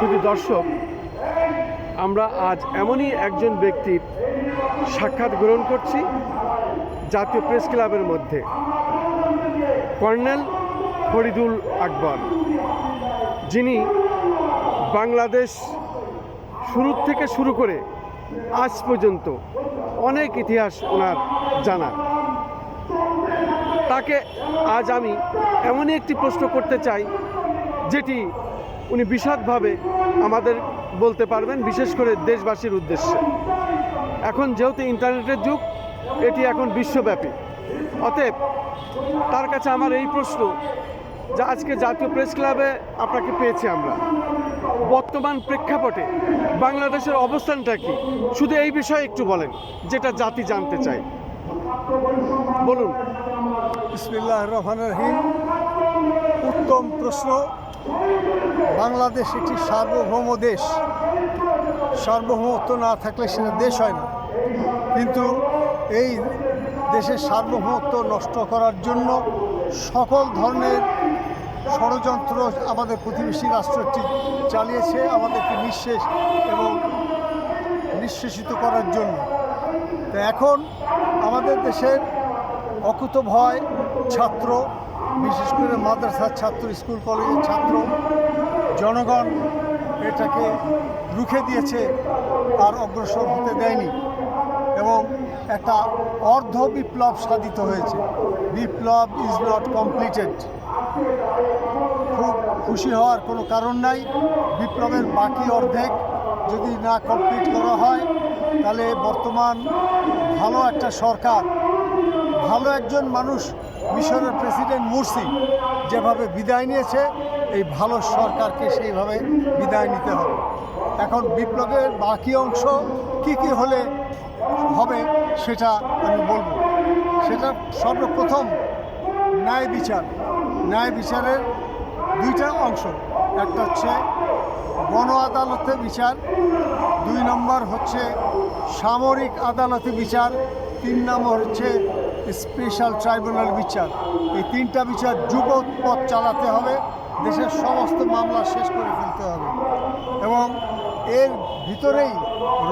শুধু দর্শক, আমরা আজ এমনই একজন ব্যক্তির সাক্ষাৎ গ্রহণ করছি জাতীয় প্রেস ক্লাবের মধ্যে, কর্নেল ফরিদুল আকবর। যিনি বাংলাদেশ শুরু থেকে শুরু করে আজ পর্যন্ত অনেক ইতিহাস ওনার জানা তাকে আজ আমি এমনই একটি প্রশ্ন করতে চাই, যেটি উনি বিশদভাবে আমাদের বলতে পারবেন, বিশেষ করে দেশবাসীর উদ্দেশ্যে। এখন যেহেতু ইন্টারনেটের যুগ, এটি এখন বিশ্বব্যাপী। অতএব তার কাছে আমার এই প্রশ্ন, যে আজকে জাতীয় প্রেস ক্লাবে আপনাকে পেয়েছি আমরা। বর্তমান প্রেক্ষাপটে বাংলাদেশের অবস্থানটা কি? শুধু এই বিষয়ে একটু বলেন, যেটা জাতি জানতে চাই বলুন। বিসমিল্লাহ রহমান রহিম। উত্তম প্রশ্ন। বাংলাদেশ একটি সার্বভৌম দেশ। সার্বভৌমত্ব না থাকলে সেটা দেশ হয় না। কিন্তু এই দেশের সার্বভৌমত্ব নষ্ট করার জন্য সকল ধরনের ষড়যন্ত্র আমাদের প্রতিবেশী রাষ্ট্রটি চালিয়েছে আমাদেরকে নিঃশেষ এবং নিঃশেষিত করার জন্য। তো এখন আমাদের দেশের অকুত ভয় ছাত্র বিশেষ করে মাদ্রাসার ছাত্র, স্কুল, কলেজের ছাত্র, জনগণ এটাকে রুখে দিয়েছে, আর অগ্রসর হতে দেয়নি এবং একটা অর্ধ বিপ্লব সাধিত হয়েছে। বিপ্লব ইজ নট কমপ্লিটেড খুব খুশি হওয়ার কোনো কারণ নাই। বিপ্লবের বাকি অর্ধেক যদি না কমপ্লিট করা হয়, তাহলে বর্তমান ভালো একটা সরকার, ভালো একজন মানুষ মিশরের প্রেসিডেন্ট মুরসি যেভাবে বিদায় নিয়েছে, এই ভালো সরকারকে সেইভাবে বিদায় নিতে হবে। এখন বিপ্লবের বাকি অংশ কি কি হলে হবে সেটা আমি বলব। সেটা সর্বপ্রথম ন্যায় বিচার। ন্যায় বিচারের দুইটা অংশ। একটা হচ্ছে গণ আদালতে বিচার, দুই নম্বর হচ্ছে সামরিক আদালতে বিচার, তিন নম্বর হচ্ছে স্পেশাল ট্রাইব্যুনাল বিচার। এই তিনটা বিচার যুগপথ চালাতে হবে। দেশের সমস্ত মামলা শেষ করে ফেলতে হবে। এবং এর ভিতরেই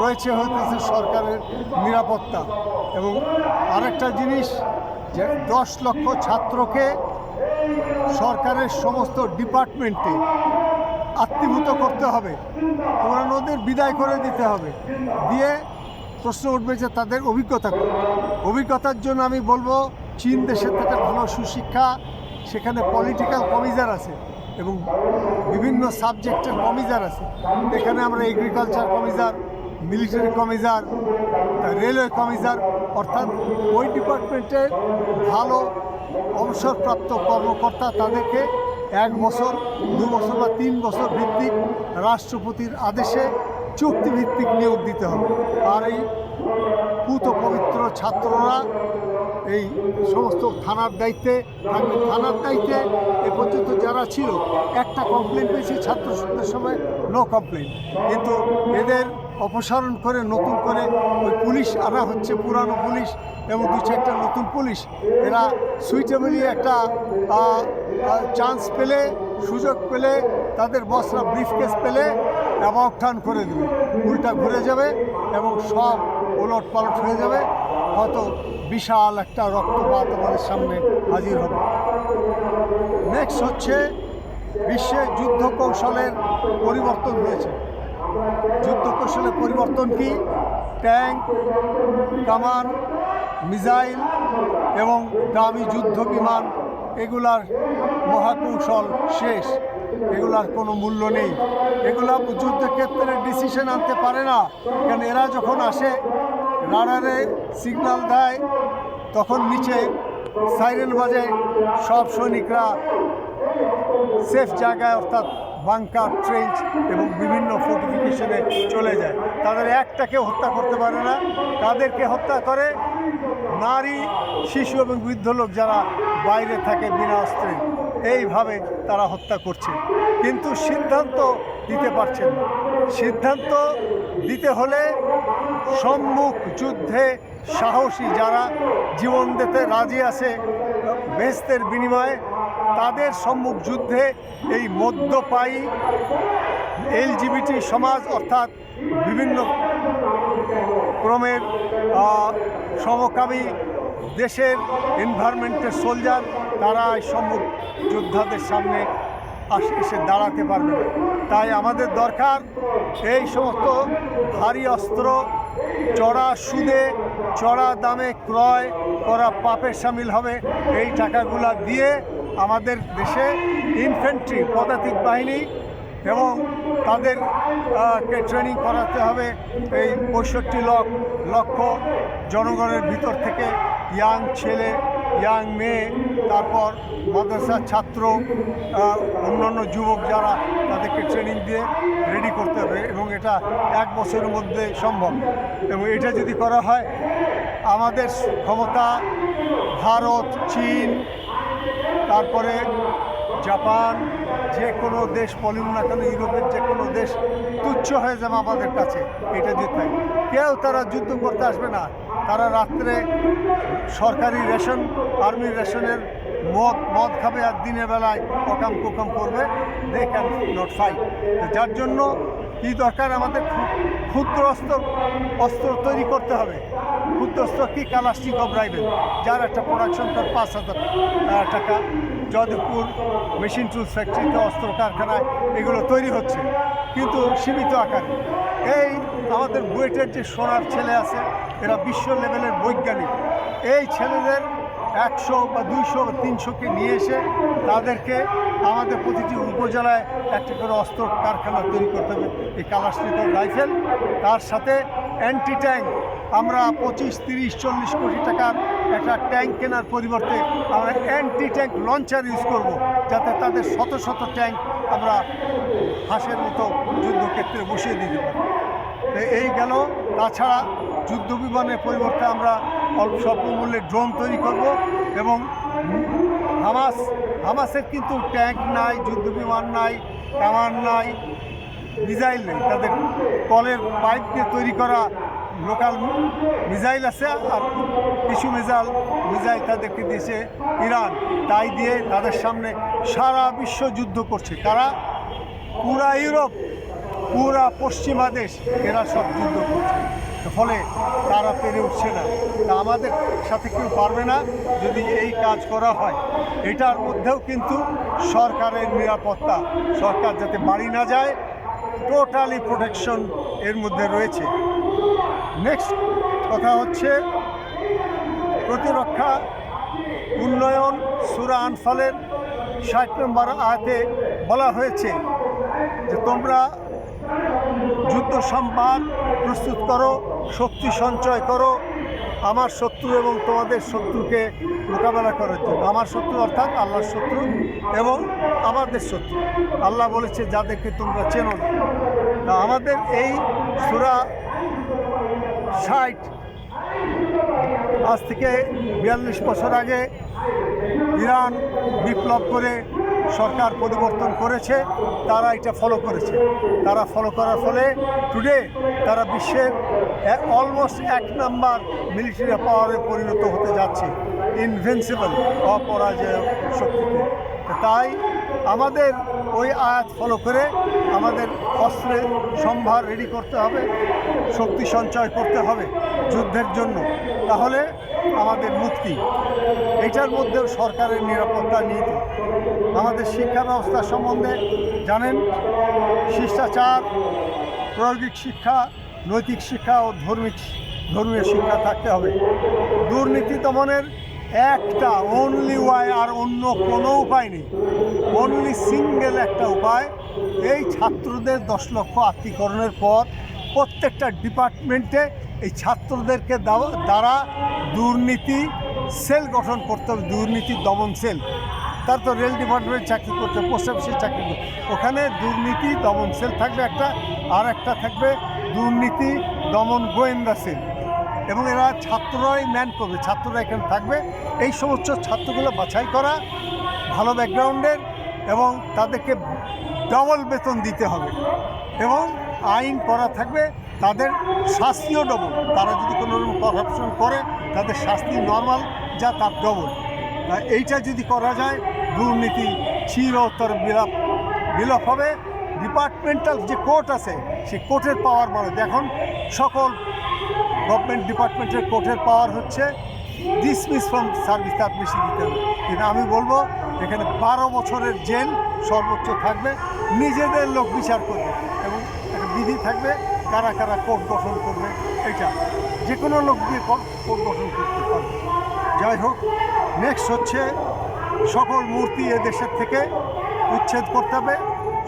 রয়েছে হইতেছে সরকারের নিরাপত্তা। এবং আরেকটা জিনিস যে দশ লক্ষ ছাত্রকে সরকারের সমস্ত ডিপার্টমেন্টে আত্মীভূত করতে হবে। পুরানোদের বিদায় করে দিতে হবে। দিয়ে প্রশ্ন উঠবে যে তাদের অভিজ্ঞতা অভিজ্ঞতার জন্য আমি বলব, চীন দেশের থেকে ভালো সুশিক্ষা, সেখানে পলিটিক্যাল কমিজার আছে এবং বিভিন্ন সাবজেক্টের কমিজার আছে। এখানে আমরা agriculture commissary military commissary railway commissary অর্থাৎ ওই ডিপার্টমেন্টের ভালো অবসরপ্রাপ্ত কর্মকর্তা তাদেরকে এক বছর, দু বছর বা তিন বছর ভিত্তিক রাষ্ট্রপতির আদেশে চুক্তিভিত্তিক নিয়োগ দিতে হবে। আর এই পুত পবিত্র ছাত্ররা এই সমস্ত থানার দায়িত্বে থাকবে। থানার দায়িত্বে এ পর্যন্ত যারা ছিল, একটা কমপ্লেন পেয়েছে ছাত্রদের সময় নো কমপ্লেন কিন্তু এদের অপসারণ করে, নতুন করে ওই পুলিশ আনা হচ্ছে, পুরানো পুলিশ এবং দু চারটা নতুন পুলিশ। এরা সুইটেবলি একটা চান্স পেলে, সুযোগ পেলে, তাদের বসরা ব্রিফকেস পেলে অ্যাবাউট টার্ন করে দেবে। উল্টা ঘুরে যাবে এবং সব ওলট পালট হয়ে যাবে। হয়তো বিশাল একটা রক্তপাত আমাদের সামনে হাজির হবে। নেক্সট হচ্ছে বিশ্বে যুদ্ধ কৌশলের পরিবর্তন হয়েছে। যুদ্ধ কৌশলের পরিবর্তন কি? ট্যাঙ্ক কামান মিসাইল এবং দামি যুদ্ধ বিমান, এগুলার মহাকৌশল শেষ। এগুলার কোনো মূল্য নেই। এগুলা যুদ্ধের ক্ষেত্রে ডিসিশন আনতে পারে না। কারণ এরা যখন আসে, রাডারে সিগনাল দেয়, তখন নিচে সাইরেন বাজে, সব সৈনিকরা সেফ জায়গায় অর্থাৎ বাংকার ট্রেঞ্চ এবং বিভিন্ন ফোর্টিফিকেশনে চলে যায়। তাদের একটাকে হত্যা করতে পারে না। তাদেরকে হত্যা করে নারী, শিশু এবং বৃদ্ধ লোক যারা বাইরে থাকে বিনা অস্ত্রে। এইভাবে তারা হত্যা করছে। কিন্তু সিদ্ধান্ত দিতে পারছেন না। সিদ্ধান্ত দিতে হলে সম্মুখ যুদ্ধে সাহসী যারা জীবন দিতে রাজি আছে বেস্তের বিনিময়ে তাদের সম্মুখ যুদ্ধে এই মদ্যপায়ী এলজিবিটি সমাজ অর্থাৎ বিভিন্ন ক্রমের সমকামী দেশের এনভায়রনমেন্টের সোলজার তারা এই সম্মুখ যোদ্ধাদের সামনে আসে এসে দাঁড়াতে পারবে না। তাই আমাদের দরকার এই সমস্ত ভারী অস্ত্র চড়া সুদে চড়া দামে ক্রয় করা পাপের সামিল হবে। এই টাকাগুলা দিয়ে আমাদের দেশে ইনফেন্ট্রি পদাতিক বাহিনী এবং তাদের আহ, কে ট্রেনিং করাতে হবে এই পঁয়ষট্টি লক্ষ লক্ষ জনগণের ভিতর থেকে। ইয়াং ছেলে ইয়াং মেয়ে তারপর মাদ্রাসার ছাত্র অন্যান্য যুবক যারা তাদেরকে ট্রেনিং দিয়ে রেডি করতে হবে এবং এটা এক বছরের মধ্যে সম্ভব। এবং এটা যদি করা হয়, আমাদের ক্ষমতা ভারত, চীন, তারপরে জাপান যে কোনো দেশ বলুন না কেন ইউরোপের যে কোনো দেশ তুচ্ছ হয়ে যাবে আমাদের কাছে, এটা যেতে কেউ তারা যুদ্ধ করতে আসবে না। তারা রাত্রে সরকারি রেশন আর্মির রেশনের মদ মদ খাবে আর দিনের বেলায় অকাম কোকাম করবে। দে ক্যান নট ফাইট যার জন্য কী দরকার আমাদের? ক্ষু- ক্ষুদ্র অস্ত্র অস্ত্র তৈরি করতে হবে। ক্ষুদ্র অস্ত্র কি কালাস্টিক অফ রাইফেল যার একটা প্রোডাকশন তার পাঁচ হাজার টাকা যাদবপুর মেশিন টুলস ফ্যাক্টরিতে অস্ত্র কারখানায় এগুলো তৈরি হচ্ছে, কিন্তু সীমিত আকারে। এই আমাদের বুয়েটের যে সোনার ছেলে আছে, এরা বিশ্ব লেভেলের বৈজ্ঞানিক। এই ছেলেদের একশো বা দুইশো বা তিনশোকে নিয়ে এসে তাদেরকে আমাদের প্রতিটি উপজেলায় একটা করে অস্ত্র কারখানা তৈরি করতে হবে। এই কালাস্টিকর রাইফেল, তার সাথে অ্যান্টি ট্যাঙ্ক আমরা পঁচিশ, তিরিশ, চল্লিশ কোটি টাকার একটা ট্যাঙ্ক কেনার পরিবর্তে আমরা অ্যান্টি ট্যাঙ্ক লঞ্চার ইউজ করব, যাতে তাদের শত শত ট্যাঙ্ক আমরা হাঁসের মতো যুদ্ধক্ষেত্রে বসিয়ে দিতে পারি। তো এই গেল। তাছাড়া যুদ্ধ বিমানের পরিবর্তে আমরা অল্প স্বল্প মূল্যে ড্রোন তৈরি করব এবং হামাস, হামাসের কিন্তু ট্যাঙ্ক নাই, যুদ্ধ বিমান নাই, কামান নাই, মিসাইল নেই। তাদের কলের পাইপ দিয়ে তৈরি করা লোকাল মিসাইল আছে আর কিছু মিসাইল মিসাইল তাদেরকে দিয়েছে ইরান। তাই দিয়ে তাদের সামনে সারা বিশ্ব যুদ্ধ করছে। তারা পুরা ইউরোপ, পুরা পশ্চিমা দেশ, এরা সব যুদ্ধ করছে। ফলে তারা পেরে উঠছে না। তা আমাদের সাথে কেউ পারবে না যদি এই কাজ করা হয়। এটার মধ্যেও কিন্তু সরকারের নিরাপত্তা, সরকার যাতে বাড়ি না যায়, টোটালি প্রোটেকশন এর মধ্যে রয়েছে। নেক্সট কথা হচ্ছে প্রতিরক্ষা উন্নয়ন, সুরা আনফালের ষাট নম্বর আয়াতে বলা হয়েছে যে তোমরা যুদ্ধ সম্পাদ প্রস্তুত করো, শক্তি সঞ্চয় করো, আমার শত্রু এবং তোমাদের শত্রুকে মোকাবেলা করার জন্য আমার শত্রু অর্থাৎ আল্লাহর শত্রু এবং আমাদের শত্রু। আল্লাহ বলেছে, যাদেরকে তোমরা চেনো না। আমাদের এই সুরা ষাট। আজ থেকে বিয়াল্লিশ বছর আগে ইরান বিপ্লব করে সরকার পরিবর্তন করেছে, তারা এটা ফলো করেছে। তারা ফলো করার ফলে টুডে তারা বিশ্বের অলমোস্ট এক নাম্বার মিলিটারি পাওয়ারে পরিণত হতে যাচ্ছে ইনভেন্সিবল অপরাজয় শক্তিতে। তাই আমাদের ওই আয়াত ফলো করে আমাদের অস্ত্রের সম্ভার রেডি করতে হবে, শক্তি সঞ্চয় করতে হবে যুদ্ধের জন্য। তাহলে আমাদের মুক্তি। এটার মধ্যেও সরকারের নিরাপত্তা নীতি আমাদের শিক্ষা ব্যবস্থা সম্বন্ধে জানেন, শিষ্টাচার, প্রায়োগিক শিক্ষা, নৈতিক শিক্ষা ও ধর্মিক, ধর্মীয় শিক্ষা থাকতে হবে। দুর্নীতি দমনের একটা অনলি ওয়াই আর অন্য কোনো উপায় নেই। অনলি সিঙ্গেল একটা উপায়, এই ছাত্রদের দশ লক্ষ আত্মীকরণের পর প্রত্যেকটা ডিপার্টমেন্টে এই ছাত্রদেরকে দ্বারা দুর্নীতি সেল গঠন করতে হবে, দুর্নীতি দমন সেল তার তো রেল ডিপার্টমেন্ট চাকরি করতে পোস্ট অফিসে চাকরি করতে। ওখানে দুর্নীতি দমন সেল থাকবে একটা, আর একটা থাকবে দুর্নীতি দমন গোয়েন্দা সেল এবং এরা ছাত্ররাই ম্যান করবে, ছাত্ররা এখানে থাকবে। এই সমস্ত ছাত্রগুলো বাছাই করা, ভালো ব্যাকগ্রাউন্ডের এবং তাদেরকে ডবল বেতন দিতে হবে। এবং আইন করা থাকবে, তাদের শাস্তিও ডবল তারা যদি কোনো রকম করাপশন করে, তাদের শাস্তি নর্মাল যা তার ডবল এইটা যদি করা যায়, দুর্নীতি চিরতর বিলাপ, বিলোপ হবে। ডিপার্টমেন্টাল যে কোর্ট আছে, সেই কোর্টের পাওয়ার বাড়ে এখন সকল গভর্নমেন্ট ডিপার্টমেন্টের কোর্টের পাওয়ার হচ্ছে ডিসমিস ফ্রম সার্ভিস বেশি দিতে হবে। কিন্তু আমি বলব, এখানে বারো বছরের জেল সর্বোচ্চ থাকবে, নিজেদের লোক বিচার করবে এবং একটা বিধি থাকবে, কারা কারা কোর্ট গঠন করবে এটা যে কোনো লোক দিয়ে কোর্ট গঠন করতে পারবে। যাই হোক নেক্সট হচ্ছে সকল মূর্তি এদেশের থেকে উচ্ছেদ করতে হবে।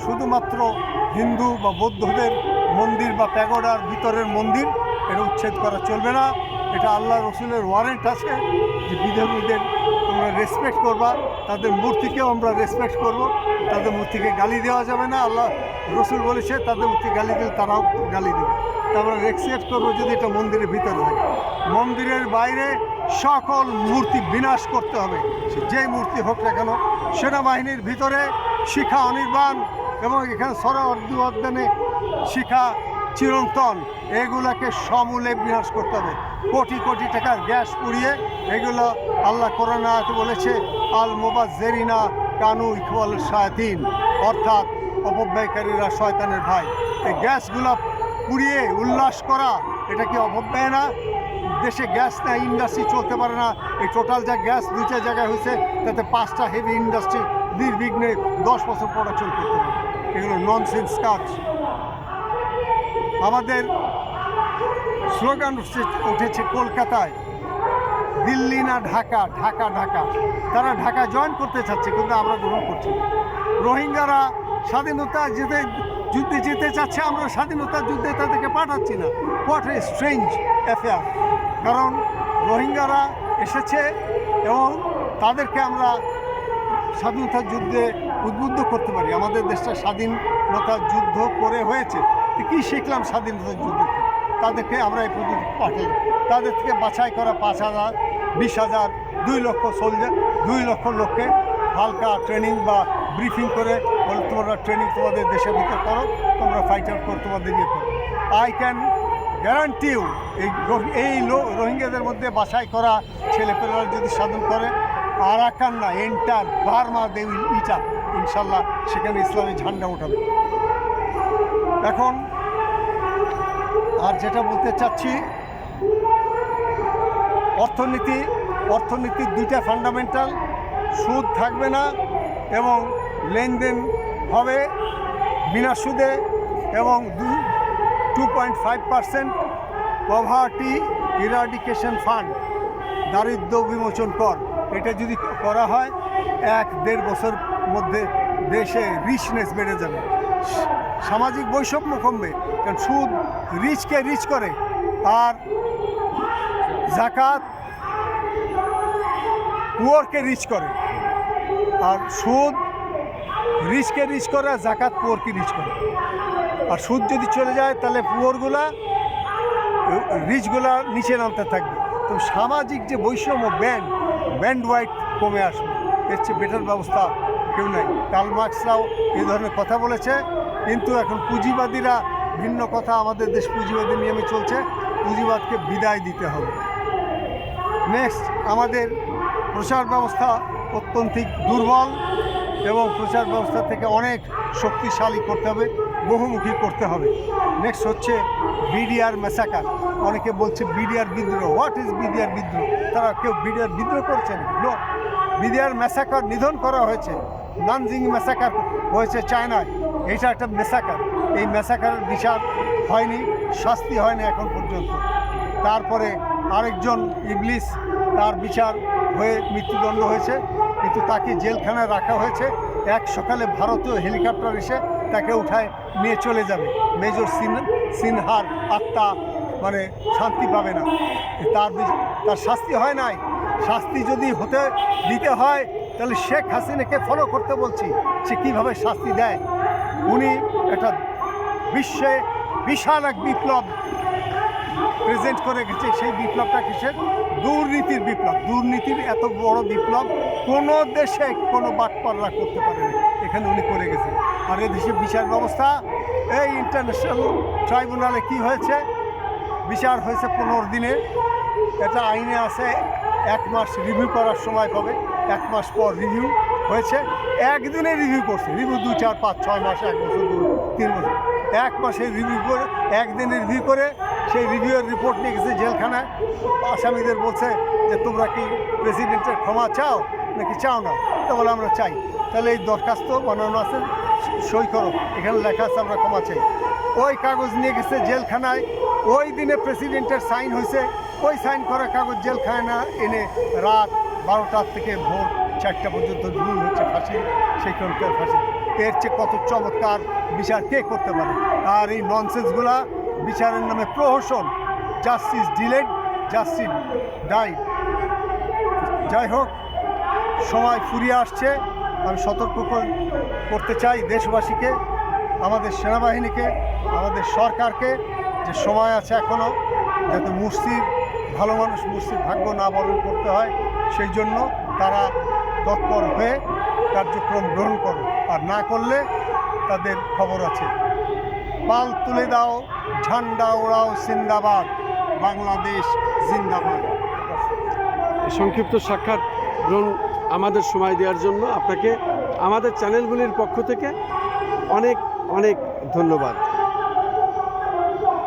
শুধুমাত্র হিন্দু বা বৌদ্ধদের মন্দির বা প্যাগোডার ভিতরের মন্দির এটা উচ্ছেদ করা চলবে না। এটা আল্লাহ রসুলের ওয়ারেন্ট আছে যে বিধর্মীদের তোমরা রেসপেক্ট করবা, তাদের মূর্তিকেও আমরা রেসপেক্ট করব, তাদের মূর্তিকে গালি দেওয়া যাবে না। আল্লাহ রসুল বলেছে, তাদের মূর্তি গালি দিলে তারাও গালি দেবে। তা আমরা রেসপেক্ট করব যদি এটা মন্দিরের ভিতরে থাকে। মন্দিরের বাইরে সকল মূর্তি বিনাশ করতে হবে। যেই মূর্তি হোক না কেন, সেনাবাহিনীর ভিতরে শিখা অনির্বাণ এবং এখানে সরা অর্ধ অধ্যয়নে শিখা চিরন্তন, এগুলাকে সমূলে বিনাশ করতে হবে। কোটি কোটি টাকার গ্যাস পুড়িয়ে এগুলো আল্লাহ কোরআন আয়াতে বলেছে, আল মোবাজেরিনা কানু ইকবাল শায়াতিন। অর্থাৎ অপব্যয়কারীরা শয়তানের ভাই। এই গ্যাসগুলো পুড়িয়ে উল্লাস করা, এটা কি অপব্যয় না? দেশে গ্যাস না, ইন্ডাস্ট্রি চলতে পারে না। এই টোটাল যা গ্যাস দুইটা জায়গায় হয়েছে, তাতে পাঁচটা হেভি ইন্ডাস্ট্রি নির্বিঘ্নে দশ বছর প্রোডাকশন করতে পারে এগুলো ননসেন্স কাজ। আমাদের স্লোগান উঠছে- কলকাতায়, দিল্লি না ঢাকা ঢাকা ঢাকা। তারা ঢাকা জয়েন করতে চাচ্ছে, কিন্তু আমরা গ্রহণ করছি রোহিঙ্গারা স্বাধীনতা যেতে যুদ্ধে যেতে চাচ্ছে, আমরা স্বাধীনতা যুদ্ধে তাদেরকে পাঠাচ্ছি না। হোয়াট এ স্ট্রেঞ্জ অ্যাফেয়ার কারণ রোহিঙ্গারা এসেছে এবং তাদেরকে আমরা স্বাধীনতা যুদ্ধে উদ্বুদ্ধ করতে পারি। আমাদের দেশটা স্বাধীনতা যুদ্ধ করে হয়েছে। কী শিখলাম স্বাধীনতা যুদ্ধ তাদেরকে আমরা এই পর্যন্ত পাঠাই। তাদের থেকে বাছাই করা পাঁচ হাজার, বিশ হাজার, দুই লক্ষ সোলজার দুই লক্ষ লোককে হালকা ট্রেনিং বা ব্রিফিং করে বলে, তোমরা ট্রেনিং তোমাদের দেশের ভিতরে করো, তোমরা ফাইট আউট করো, তোমাদের ইয়ে করো। আই ক্যান গ্যারান্টি এই এই রোহিঙ্গাদের মধ্যে বাছাই করা ছেলেপেলেরা যদি সাধন করে, আরাকান না, এন্টার বার্মা দে উইল ইটা ইনশাল্লাহ সেখানে ইসলামী ঝান্ডা ওঠাবে এখন আর যেটা বলতে চাচ্ছি, অর্থনীতি অর্থনীতির দুইটা ফান্ডামেন্টাল সুদ থাকবে না এবং লেনদেন হবে বিনা সুদে এবং দু two point five percent poverty eradication fund দারিদ্র বিমোচন কর। এটা যদি করা হয়, এক দেড় বছর মধ্যে দেশে রিচনেস বেড়ে যাবে। সামাজিক বৈষম্য কমবে, কারণ সুদ রিচকে রিচ করে, আর জাকাত পুয়ারকে রিচ করে, আর সুদ রিচকে রিচ করে, আর জাকাত পুয়ারকে রিচ করে। আর সুদ যদি চলে যায়, তাহলে পুয়ারগুলা, রিচগুলা নিচে নামতে থাকবে। তো সামাজিক যে বৈষম্য, ব্যান্ড ব্যান্ড ওয়াইড কমে আসবে। এর চেয়ে বেটার ব্যবস্থা কেউ নাই। কার্ল মার্কসরাও এই ধরনের কথা বলেছে। কিন্তু এখন পুঁজিবাদীরা ভিন্ন কথা, আমাদের দেশ পুঁজিবাদী নিয়মে চলছে, পুঁজিবাদকে বিদায় দিতে হবে। নেক্সট আমাদের প্রচার ব্যবস্থা অত্যন্তিক দুর্বল এবং প্রচার ব্যবস্থা থেকে অনেক শক্তিশালী করতে হবে, বহুমুখী করতে হবে। নেক্সট হচ্ছে বিডিআর মেসাকার অনেকে বলছে বিডিআর বিদ্রোহ। হোয়াট ইজ বিডিআর বিদ্রোহ? তারা কেউ বিডিআর বিদ্রোহ করছে নো বিডিআর মেসাকার নিধন করা হয়েছে। নানজিং মেসাকার হয়েছে চায়নায়। এইটা একটা মেসাকার এই মেসাকারের বিচার হয়নি, শাস্তি হয়নি এখন পর্যন্ত। তারপরে আরেকজন ইবলিস তার বিচার হয়ে মৃত্যুদণ্ড হয়েছে, কিন্তু তাকে জেলখানায় রাখা হয়েছে। এক সকালে ভারতীয় হেলিকপ্টার এসে তাকে উঠায় নিয়ে চলে যাবে। মেজর সিন, সিনহার আত্মা মানে শান্তি পাবে না। তার তার শাস্তি হয় নাই। শাস্তি যদি হতে, দিতে হয়, তাহলে শেখ হাসিনাকে ফলো করতে বলছি। সে কীভাবে শাস্তি দেয়? উনি একটা বিশ্বে বিশাল এক বিপ্লব প্রেজেন্ট করে গেছে। সেই বিপ্লবটা কিসের? দুর্নীতির বিপ্লব। দুর্নীতির এত বড় বিপ্লব কোনো দেশে কোনো বাটপাররা করতে পারেনি এখানে উনি করে গেছেন। আর এদেশে বিচার ব্যবস্থা, এই ইন্টারন্যাশনাল ট্রাইব্যুনালে কি হয়েছে? বিচার হয়েছে পনেরো দিনে। এটা আইনে আছে, এক মাস রিভিউ করার সময় পাবে এক মাস পর রিভিউ হয়েছে। একদিনে রিভিউ করছে। রিভিউ দু, চার, পাঁচ, ছয় মাস, এক বছর, দু, তিন বছর। এক মাসে রিভিউ করে একদিনের রিভিউ করে সেই রিভিউয়ের রিপোর্ট নিয়ে গেছে জেলখানায়। আসামিদের বলছে যে, তোমরা কি প্রেসিডেন্টের ক্ষমা চাও নাকি চাও না? তা বলে, আমরা চাই। তাহলে এই দরখাস্ত বানানো আছে, সই করো। এখানে লেখা আছে, আমরা ক্ষমা চাই। ওই কাগজ নিয়ে গেছে জেলখানায়। ওই দিনে প্রেসিডেন্টের সাইন হয়েছে। ওই সাইন করা কাগজ জেলখানা এনে রাত বারোটার থেকে ভোর চারটা পর্যন্ত ঝুল হচ্ছে ফাঁসি সেই সেইখানকার ফাঁসি। এর চেয়ে কত চমৎকার বিচার কে করতে পারে? আর এই ননসেন্সগুলা বিচারের নামে প্রহসন জাস্টিস ডিলেড জাস্টিস ডাই যাই হোক, সময় ফুরিয়ে আসছে। আমি সতর্ক করতে চাই দেশবাসীকে, আমাদের সেনাবাহিনীকে, আমাদের সরকারকে যে সময় আছে এখনও যাতে মুসির ভালো মানুষ মুসির ভাগ্য না বরণ করতে হয়, সেই জন্য তারা তৎপর হয়ে কার্যক্রম গ্রহণ করো। আর না করলে তাদের খবর আছে। পাল তুলে দাও, ঝান্ডা ওড়াও জিন্দাবাদ বাংলাদেশ জিন্দাবাদ। সংক্ষিপ্ত সাক্ষাৎ গ্রহণ আমাদের সময় দেওয়ার জন্য আপনাকে আমাদের চ্যানেলগুলির পক্ষ থেকে অনেক অনেক ধন্যবাদ।